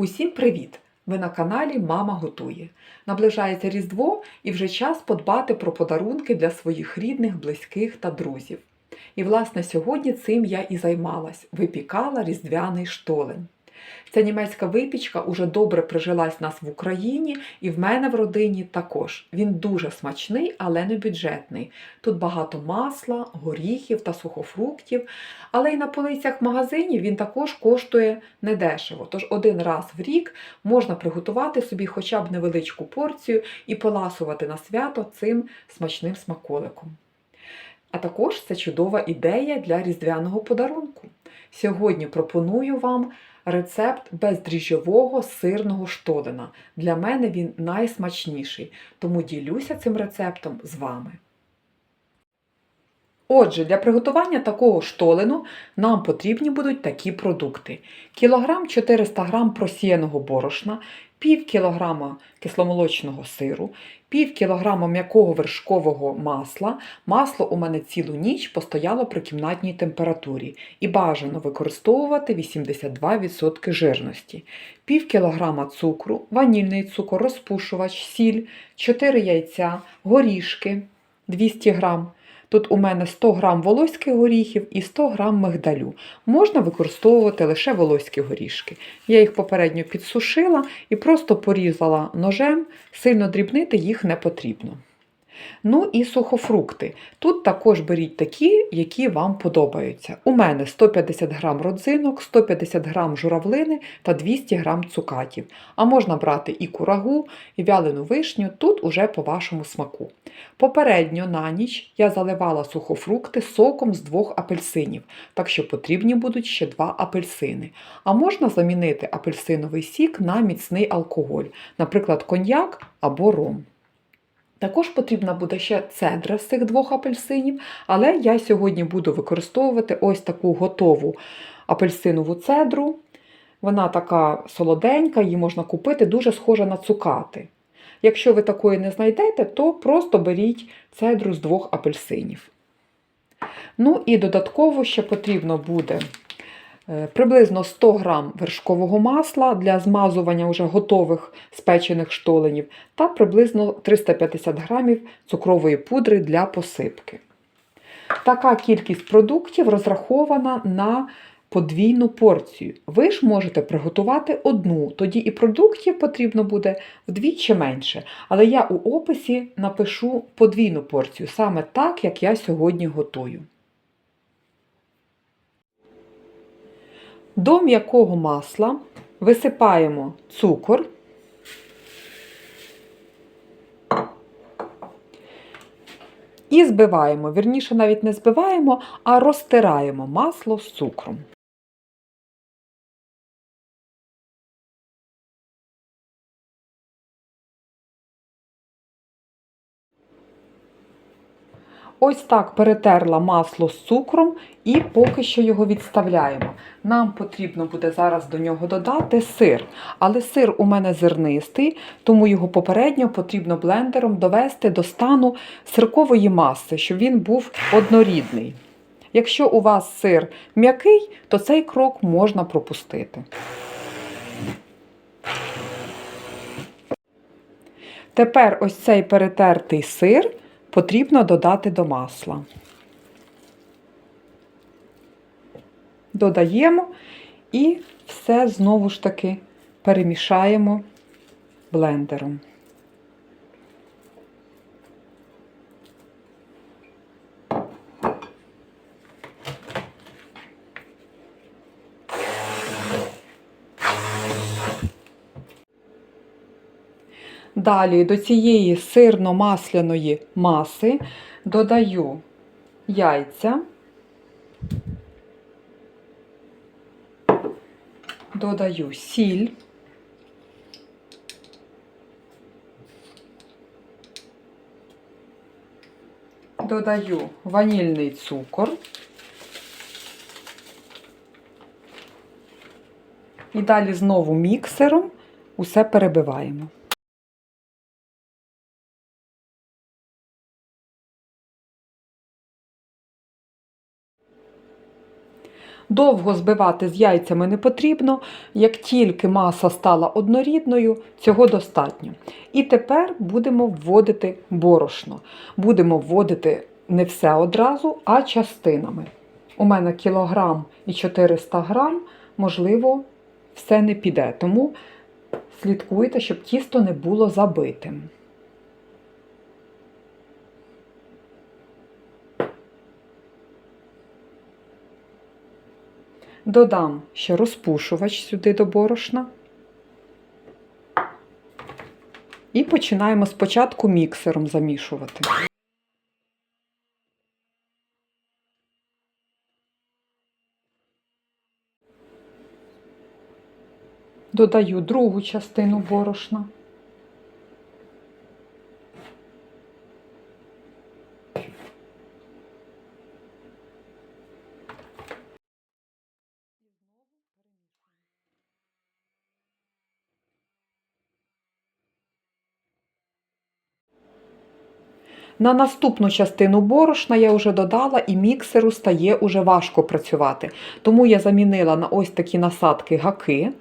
Усім привіт! Ви на каналі Мама готує. Наближається Різдво і вже час подбати про подарунки для своїх рідних, близьких та друзів. І, власне, сьогодні цим я і займалась, випікала різдвяний штолен. Ця німецька випічка уже добре прижилась нас в Україні і в мене в родині також. Він дуже смачний, але не бюджетний. Тут багато масла, горіхів та сухофруктів, але й на полицях магазинів він також коштує недешево. Тож один раз в рік можна приготувати собі хоча б невеличку порцію і поласувати на свято цим смачним смаколиком. А також це чудова ідея для різдвяного подарунку. Сьогодні пропоную вам рецепт бездріжджового сирного штолена. Для мене він найсмачніший, тому ділюся цим рецептом з вами. Отже, для приготування такого штолену нам потрібні будуть такі продукти: кілограм 400 г просіяного борошна, пів кілограма кисломолочного сиру, пів кілограма м'якого вершкового масла. Масло у мене цілу ніч постояло при кімнатній температурі і бажано використовувати 82% жирності, пів кілограма цукру, ванільний цукор, розпушувач, сіль, 4 яйця, горішки 200 грам. Тут у мене 100 грам волоських горіхів і 100 грам мигдалю. Можна використовувати лише волоські горішки. Я їх попередньо підсушила і просто порізала ножем, сильно дрібнити їх не потрібно. Ну і сухофрукти. Тут також беріть такі, які вам подобаються. У мене 150 грам родзинок, 150 грам журавлини та 200 грам цукатів. А можна брати і курагу, і вялену вишню, тут уже по вашому смаку. Попередньо на ніч я заливала сухофрукти соком з двох апельсинів, так що потрібні будуть ще два апельсини. А можна замінити апельсиновий сік на міцний алкоголь, наприклад, коньяк або ром. Також потрібна буде ще цедра з цих двох апельсинів, але я сьогодні буду використовувати ось таку готову апельсинову цедру. Вона така солоденька, її можна купити, дуже схожа на цукати. Якщо ви такої не знайдете, то просто беріть цедру з двох апельсинів. Ну і додатково ще потрібно буде приблизно 100 г вершкового масла для змазування вже готових спечених штоленів та приблизно 350 г цукрової пудри для посипки. Така кількість продуктів розрахована на подвійну порцію. Ви ж можете приготувати одну, тоді і продуктів потрібно буде вдвічі менше. Але я у описі напишу подвійну порцію, саме так, як я сьогодні готую. До м'якого масла висипаємо цукор. І збиваємо, вірніше навіть не збиваємо, а розтираємо масло з цукром. Ось так перетерла масло з цукром і поки що його відставляємо. Нам потрібно буде зараз до нього додати сир. Але сир у мене зернистий, тому його попередньо потрібно блендером довести до стану сиркової маси, щоб він був однорідний. Якщо у вас сир м'який, то цей крок можна пропустити. Тепер ось цей перетертий сир потрібно додати до масла. Додаємо і все знову ж таки перемішаємо блендером. Далі до цієї сирно-масляної маси додаю яйця, додаю сіль, додаю ванільний цукор. І далі знову міксером усе перебиваємо. Довго збивати з яйцями не потрібно. Як тільки маса стала однорідною, цього достатньо. І тепер будемо вводити борошно. Будемо вводити не все одразу, а частинами. У мене кілограм і 400 грам, можливо, все не піде. Тому слідкуйте, щоб тісто не було забитим. Додам ще розпушувач сюди до борошна. І починаємо спочатку міксером замішувати. Додаю другу частину борошна. На наступну частину борошна я вже додала і міксеру стає уже важко працювати. Тому я замінила на ось такі насадки гаки.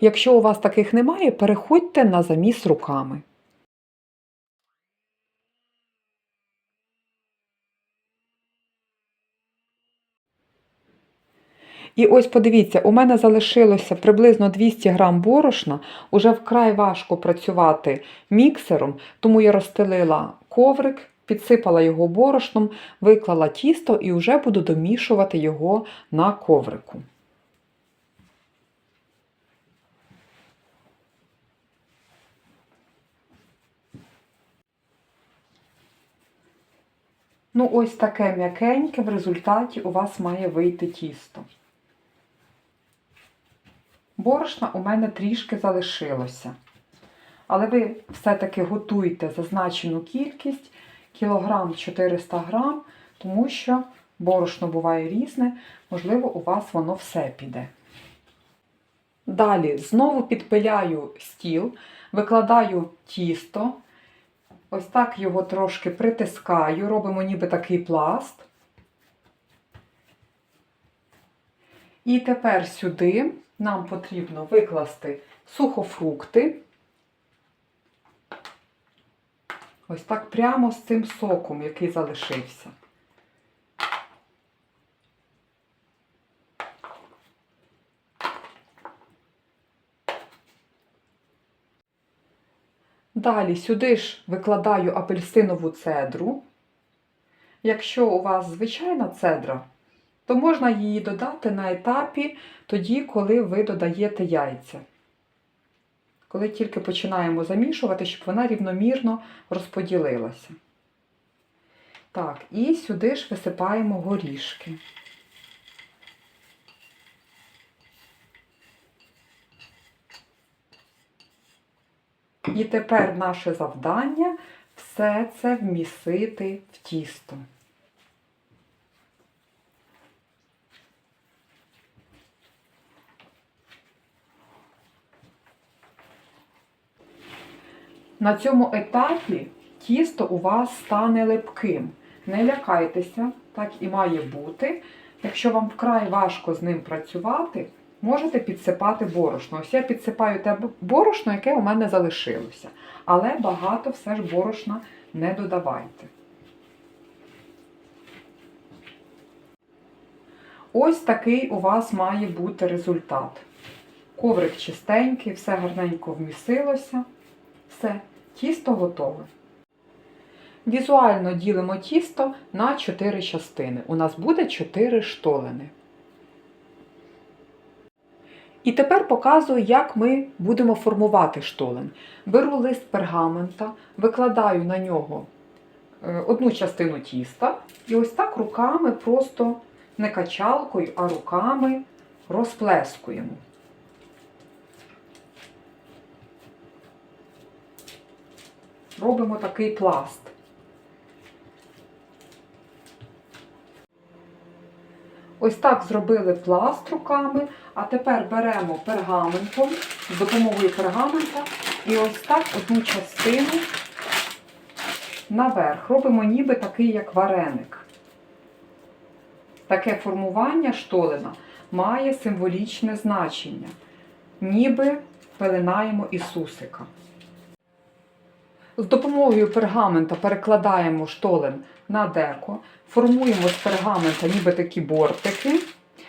Якщо у вас таких немає, переходьте на заміс руками. І ось подивіться, у мене залишилося приблизно 200 грам борошна. Уже вкрай важко працювати міксером, тому я розстелила коврик, підсипала його борошном, виклала тісто і вже буду домішувати його на коврику. Ну, ось таке м'якеньке в результаті у вас має вийти тісто. Борошна у мене трішки залишилося. Але ви все-таки готуйте зазначену кількість кілограм 400 грам, тому що борошно буває різне, можливо, у вас воно все піде. Далі знову підпиляю стіл, викладаю тісто, ось так його трошки притискаю, робимо ніби такий пласт. І тепер сюди нам потрібно викласти сухофрукти. Ось так прямо з цим соком, який залишився. Далі сюди ж викладаю апельсинову цедру. Якщо у вас звичайна цедра, то можна її додати на етапі тоді, коли ви додаєте яйця. Коли тільки починаємо замішувати, щоб вона рівномірно розподілилася. Так, і сюди ж висипаємо горішки. І тепер наше завдання все це вмісити в тісто. На цьому етапі тісто у вас стане липким. Не лякайтеся, так і має бути. Якщо вам вкрай важко з ним працювати, можете підсипати борошно. Ось я підсипаю те борошно, яке у мене залишилося. Але багато все ж борошна не додавайте. Ось такий у вас має бути результат. Коврик чистенький, все гарненько вмісилося. Все, тісто готове. Візуально ділимо тісто на 4 частини. У нас буде 4 штолени. І тепер показую, як ми будемо формувати штолен. Беру лист пергамента, викладаю на нього е, одну частину тіста і ось так руками просто не качалкою, а руками розплескуємо. Робимо такий пласт. Ось так зробили пласт руками, а тепер беремо пергаментом, з допомогою пергамента і ось так одну частину наверх. Робимо ніби такий, як вареник. Таке формування штолена має символічне значення, ніби пеленаємо Ісусика. З допомогою пергамента перекладаємо штолен на деко, формуємо з пергамента ніби такі бортики.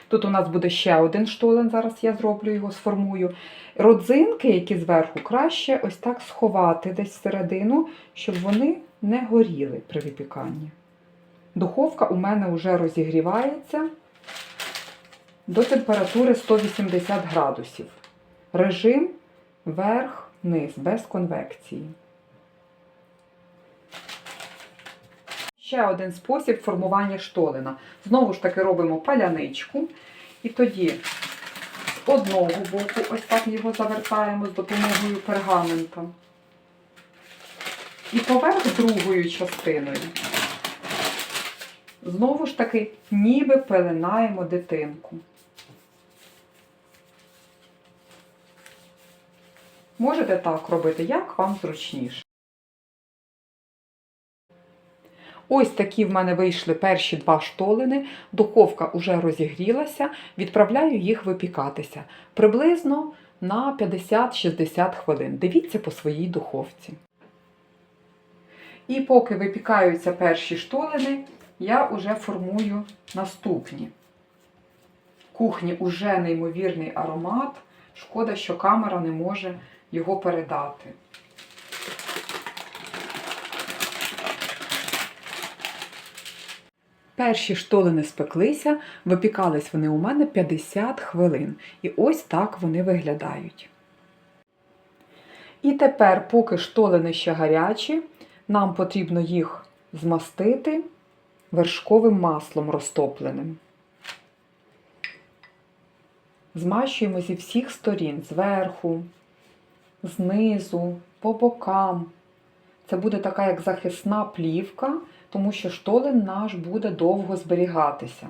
Тут у нас буде ще один штолен, зараз я зроблю його, сформую. Родзинки, які зверху, краще ось так сховати десь всередину, щоб вони не горіли при випіканні. Духовка у мене вже розігрівається до температури 180 градусів. Режим верх-низ, без конвекції. Ще один спосіб формування штолена. Знову ж таки робимо паляничку. І тоді з одного боку ось так його завертаємо з допомогою пергамента. І поверх другою частиною. Знову ж таки, ніби пеленаємо дитинку. Можете так робити, як вам зручніше. Ось такі в мене вийшли перші два штолени. Духовка вже розігрілася, відправляю їх випікатися приблизно на 50-60 хвилин. Дивіться по своїй духовці. І поки випікаються перші штолени, я вже формую наступні. Кухні уже неймовірний аромат. Шкода, що камера не може його передати. Перші штолени спеклися, випікались вони у мене 50 хвилин. І ось так вони виглядають. І тепер, поки штолени ще гарячі, нам потрібно їх змастити вершковим маслом розтопленим. Змащуємо зі всіх сторін, зверху, знизу, по бокам. Це буде така як захисна плівка, тому що штолен наш буде довго зберігатися.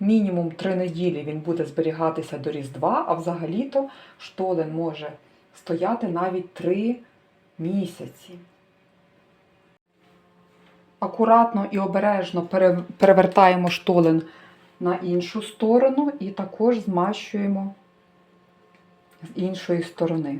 Мінімум 3 неділі він буде зберігатися до Різдва, а взагалі-то штолен може стояти навіть 3 місяці. Акуратно і обережно перевертаємо штолен на іншу сторону і також змащуємо з іншої сторони.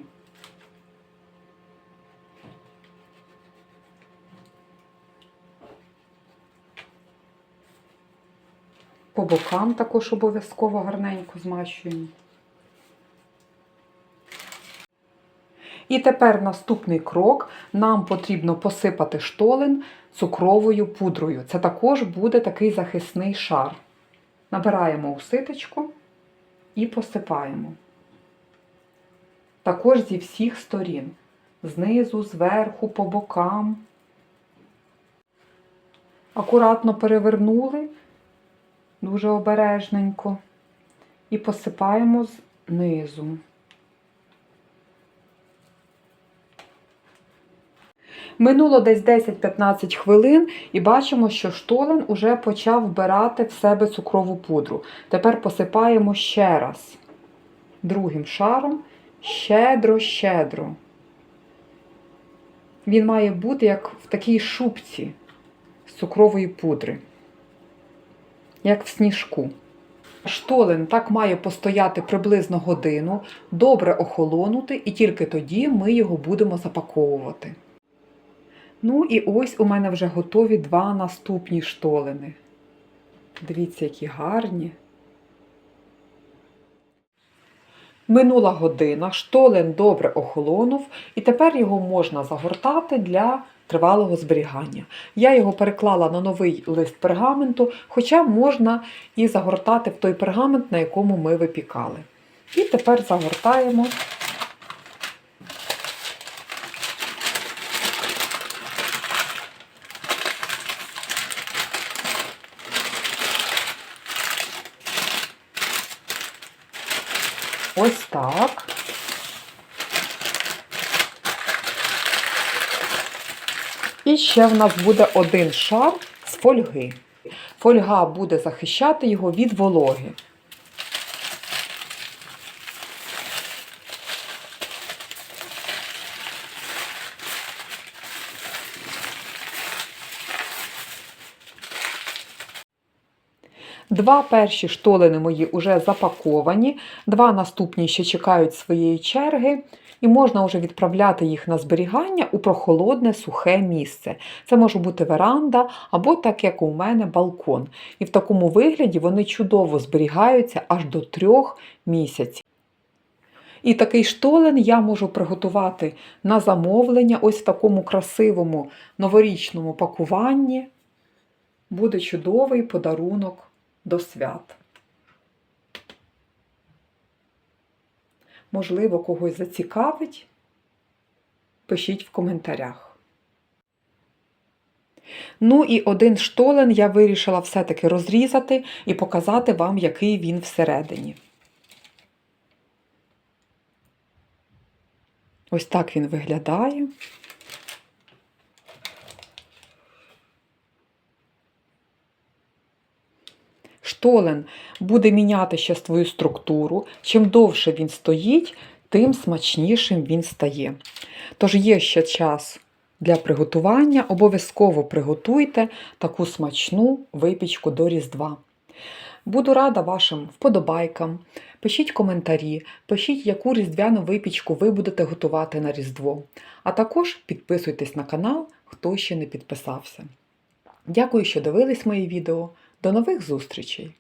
По бокам також обов'язково гарненько змащуємо. І тепер наступний крок. Нам потрібно посипати штолен цукровою пудрою. Це також буде такий захисний шар. Набираємо у ситочку і посипаємо. Також зі всіх сторін. Знизу, зверху, по бокам. Акуратно перевернули, дуже обережненько. І посипаємо знизу. Минуло десь 10-15 хвилин і бачимо, що штолен уже почав вбирати в себе цукрову пудру. Тепер посипаємо ще раз. Другим шаром щедро-щедро. Він має бути як в такій шубці з цукрової пудри, як в сніжку. Штолен так має постояти приблизно годину, добре охолонути, і тільки тоді ми його будемо запаковувати. Ну і ось у мене вже готові два наступні штолени. Дивіться, які гарні. Минула година, штолен добре охолонув, і тепер його можна загортати для тривалого зберігання. Я його переклала на новий лист пергаменту, хоча можна і загортати в той пергамент, на якому ми випікали. І тепер загортаємо ось так. І ще в нас буде один шар з фольги. Фольга буде захищати його від вологи. Два перші штолени мої вже запаковані, два наступні ще чекають своєї черги, і можна вже відправляти їх на зберігання у прохолодне сухе місце. Це може бути веранда або, так як у мене, балкон. І в такому вигляді вони чудово зберігаються аж до трьох місяців. І такий штолен я можу приготувати на замовлення, ось в такому красивому новорічному пакуванні. Буде чудовий подарунок до свят. Можливо, когось зацікавить? Пишіть в коментарях. Ну і один штолен я вирішила все-таки розрізати і показати вам, який він всередині. Ось так він виглядає. Штолен буде міняти ще свою структуру. Чим довше він стоїть, тим смачнішим він стає. Тож є ще час для приготування. Обов'язково приготуйте таку смачну випічку до Різдва. Буду рада вашим вподобайкам. Пишіть коментарі, пишіть, яку різдвяну випічку ви будете готувати на Різдво. А також підписуйтесь на канал, хто ще не підписався. Дякую, що дивились мої відео. До нових зустрічей!